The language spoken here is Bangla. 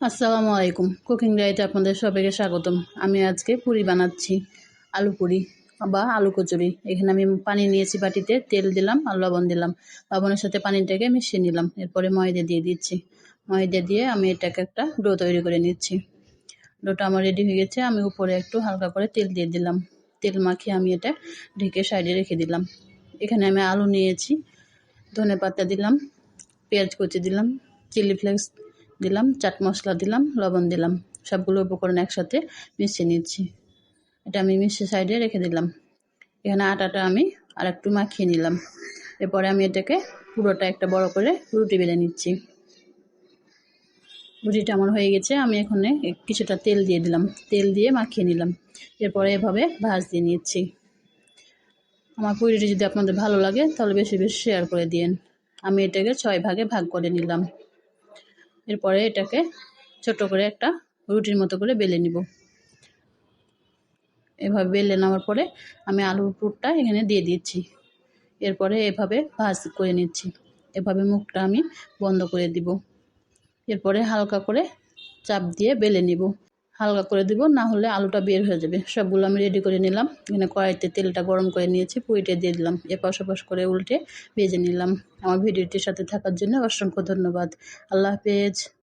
আসসালামু আলাইকুম। কুকিং ডায়েটে আপনাদের সবাইকে স্বাগতম। আমি আজকে পুরি বানাচ্ছি, আলু পুরি বা আলু কচুরি। এখানে আমি পানি নিয়েছি বাটিতে, তেল দিলাম আর লবণ দিলাম। লবণের সাথে পানিটাকে মিশিয়ে নিলাম। এরপরে ময়দা দিয়ে দিচ্ছি। ময়দা দিয়ে আমি এটাকে একটা ডো তৈরি করে নিচ্ছি। ডোটা আমার রেডি হয়ে গেছে। আমি উপরে একটু হালকা করে তেল দিয়ে দিলাম। তেল মাখিয়ে আমি এটা ঢেকে সাইডে রেখে দিলাম। এখানে আমি আলু নিয়েছি ধনে পাতা দিলাম, পেঁয়াজ কুচি দিলাম, চিলি ফ্লেক্স দিলাম, চাট মশলা দিলাম, লবণ দিলাম। সবগুলো উপকরণ একসাথে মিশিয়ে নিচ্ছি। এটা আমি মিশিয়ে সাইডে রেখে দিলাম। এখানে আটাটা আমি আর একটু মাখিয়ে নিলাম। এরপরে আমি এটাকে পুরোটা একটা বড় করে রুটি বেলে নিচ্ছি। রুটিটা আমার হয়ে গেছে, আমি এখানে কিছুটা তেল দিয়ে দিলাম। তেল দিয়ে মাখিয়ে নিলাম। এরপরে এভাবে ভাজ দিয়ে নিচ্ছি। আমার পুরিটি যদি আপনাদের ভালো লাগে, তাহলে বেশি বেশি শেয়ার করে দিন আমি এটাকে ছয় ভাগে ভাগ করে নিলাম। এরপরে এটাকে ছোট করে একটা রুটির মতো করে বেলে নিব। এভাবে বেলে নেওয়ার পরে আমি আলুর পুরটা এখানে দিয়ে দিচ্ছি। এরপরে এভাবে ভাজ করে নিচ্ছি। এভাবে মুখটা আমি বন্ধ করে দিব। এরপরে হালকা করে চাপ দিয়ে বেলে নিব। হালকা করে দিব, না হলে আলুটা বের হয়ে যাবে। সবগুলো আমি রেডি করে নিলাম। এখানে কড়াইতে তেলটা গরম করে নিয়েছি পুইটে দিয়ে দিলাম। এপাশ ওপাশ করে উল্টে ভেজে নিলাম। আমার ভিডিওটির সাথে থাকার জন্য অসংখ্য ধন্যবাদ। আল্লাহ হাফেজ।